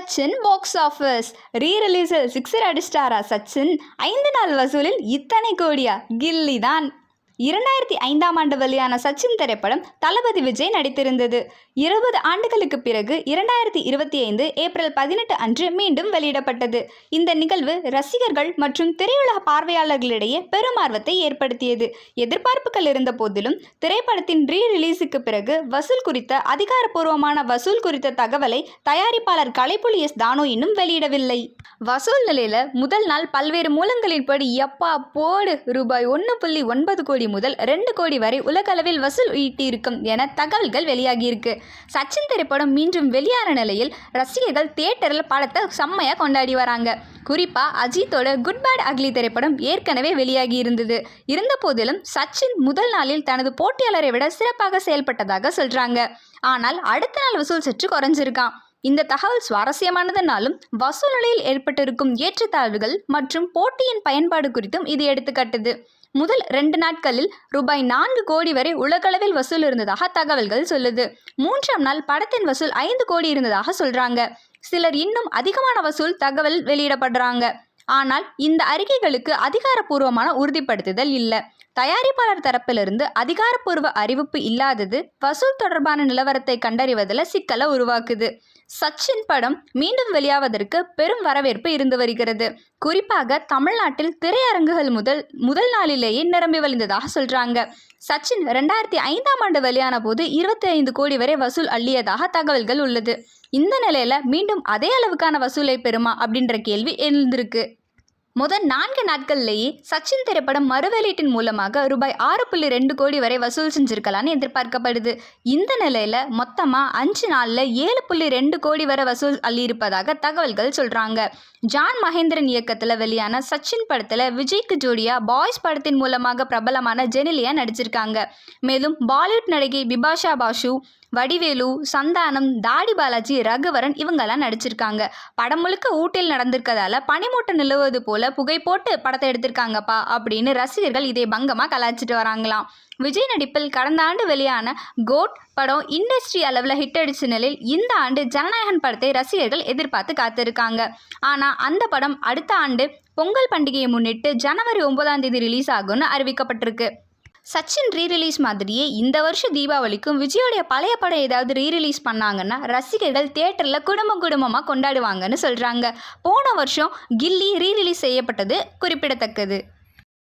Sachin box office ரீ ரிலீஸில் sixer அடிஸ்டாரா சச்சின்? ஐந்து நாள் வசூலில் இத்தனை கோடியா? கில்லி தான். இரண்டாயிரத்தி ஐந்தாம் ஆண்டு வெளியான சச்சின் திரைப்படம் தளபதி விஜய் நடித்திருந்தது. இருபது ஆண்டுகளுக்கு பிறகு இரண்டாயிரத்தி இருபத்தி ஐந்து ஏப்ரல் பதினெட்டு அன்று மீண்டும் வெளியிடப்பட்டது. இந்த நிகழ்வு ரசிகர்கள் மற்றும் திரையுலக பார்வையாளர்களிடையே பெரும் ஆர்வத்தை ஏற்படுத்தியது. எதிர்பார்ப்புகள் இருந்த போதிலும் திரைப்படத்தின் ரீ ரிலீஸுக்கு பிறகு வசூல் குறித்த அதிகாரப்பூர்வமான வசூல் குறித்த தகவலை தயாரிப்பாளர் கலைப்புலி எஸ் தானோ இன்னும் வெளியிடவில்லை. வசூல் நிலையில முதல் நாள் பல்வேறு மூலங்களின்படி எப்பா போடு ரூபாய் ஒன்று புள்ளி ஒன்பது கோடி முதல் ரெண்டு கோடி வரை உலகளவில் வசூல் ஈட்டியிருக்கும் என தகவல்கள் வெளியாகியிருக்கு. சச்சின் திரைப்படம் மீண்டும் வெளியான நிலையில் ரசிகர்கள் தியேட்டரில் படத்தை செம்மையாக கொண்டாடி வராங்க. குறிப்பாக அஜித்தோட குட் பேட் அக்லி திரைப்படம் ஏற்கனவே வெளியாகி இருந்தது இருந்த போதிலும் சச்சின் முதல் நாளில் தனது போட்டியாளரை விட சிறப்பாக செயல்பட்டதாக சொல்கிறாங்க ஆனால் அடுத்த நாள் வசூல் சற்று குறைஞ்சிருக்கான் இந்த தகவல் சுவாரஸ்யமானதுனாலும் வசூல் நிலையில் ஏற்பட்டிருக்கும் ஏற்றத்தாழ்வுகள் மற்றும் போட்டியின் பயன்பாடு குறித்தும் இது எடுத்துக்காட்டுது. முதல் ரெண்டு நாட்களில் ரூபாய் நான்கு கோடி வரை உலகளவில் வசூல் இருந்ததாக தகவல்கள் சொல்லுது. மூன்றாம் நாள் படத்தின் வசூல் ஐந்து கோடி இருந்ததாக சொல்றாங்க. சிலர் இன்னும் அதிகமான வசூல் தகவல் வெளியிடப்படுறாங்க. ஆனால் இந்த அறிக்கைகளுக்கு அதிகாரப்பூர்வமான உறுதிப்படுத்துதல் இல்லை. தயாரிப்பாளர் தரப்பிலிருந்து அதிகாரப்பூர்வ அறிவிப்பு இல்லாதது வசூல் தொடர்பான நிலவரத்தை கண்டறிவதில் சிக்கலை உருவாக்குது. சச்சின் படம் மீண்டும் வெளியாவதற்கு பெரும் வரவேற்பு இருந்து வருகிறது. குறிப்பாக தமிழ்நாட்டில் திரையரங்குகள் முதல் முதல் நாளிலேயே நிரம்பி வழிந்ததாக சொல்றாங்க. சச்சின் ரெண்டாயிரத்தி ஐந்தாம் ஆண்டு வெளியான போது இருபத்தி ஐந்து கோடி வரை வசூல் அள்ளியதாக தகவல்கள் உள்ளது. இந்த நிலையில மீண்டும் அதே அளவுக்கான வசூலை பெறுமா அப்படின்ற கேள்வி எழுந்திருக்கு. முதல் நான்கு நாட்கள்லேயே சச்சின் திரைப்படம் மறுவெளீட்டின் மூலமாக ரூபாய் ஆறு புள்ளி ரெண்டு கோடி வரை வசூல் செஞ்சிருக்கலான்னு எதிர்பார்க்கப்படுது. இந்த நிலையில் மொத்தமாக அஞ்சு நாளில் ஏழு புள்ளி ரெண்டு கோடி வரை வசூல் அள்ளியிருப்பதாக தகவல்கள் சொல்கிறாங்க ஜான் மகேந்திரன் இயக்கத்தில் வெளியான சச்சின் படத்தில் விஜய்க்கு ஜோடியா பாய்ஸ் படத்தின் மூலமாக பிரபலமான ஜெனிலியா நடிச்சிருக்காங்க. மேலும் பாலிவுட் நடிகை பிபாஷா பாஷு வடிவேலு சந்தானம் தாடி பாலாஜி ரகுவரன் இவங்கெல்லாம் நடிச்சிருக்காங்க. படம் முழுக்க ஊட்டில் நடந்திருக்கதால பனிமூட்டம் நிலவுவது போல புகை போட்டு படத்தை எடுத்திருக்காங்கப்பா அப்படின்னு ரசிகர்கள் இதை பங்கமாக கலாய்ச்சிட்டு வராங்களாம். விஜய் நடிப்பில் கடந்த ஆண்டு வெளியான கோட் படம் இண்டஸ்ட்ரி அளவில் ஹிட் அடிச்ச நிலையில் இந்த ஆண்டு ஜனநாயகன் படத்தை ரசிகர்கள் எதிர்பார்த்து காத்திருக்காங்க. ஆனால் அந்த படம் அடுத்த ஆண்டு பொங்கல் பண்டிகையை முன்னிட்டு ஜனவரி ஒன்பதாம் தேதி ரிலீஸ் ஆகும்னு அறிவிக்கப்பட்டிருக்கு. சச்சின் ரீ ரிலீஸ் மாதிரியே இந்த வருஷம் தீபாவளிக்கும் விஜயோடைய பழைய படம் ஏதாவது ரீ ரிலீஸ் பண்ணாங்கன்னா ரசிகர்கள் தியேட்டரில் குடும்பம் குடும்பமாக கொண்டாடுவாங்கன்னு சொல்கிறாங்க போன வருஷம் கில்லி ரீ ரிலீஸ் செய்யப்பட்டது குறிப்பிடத்தக்கது.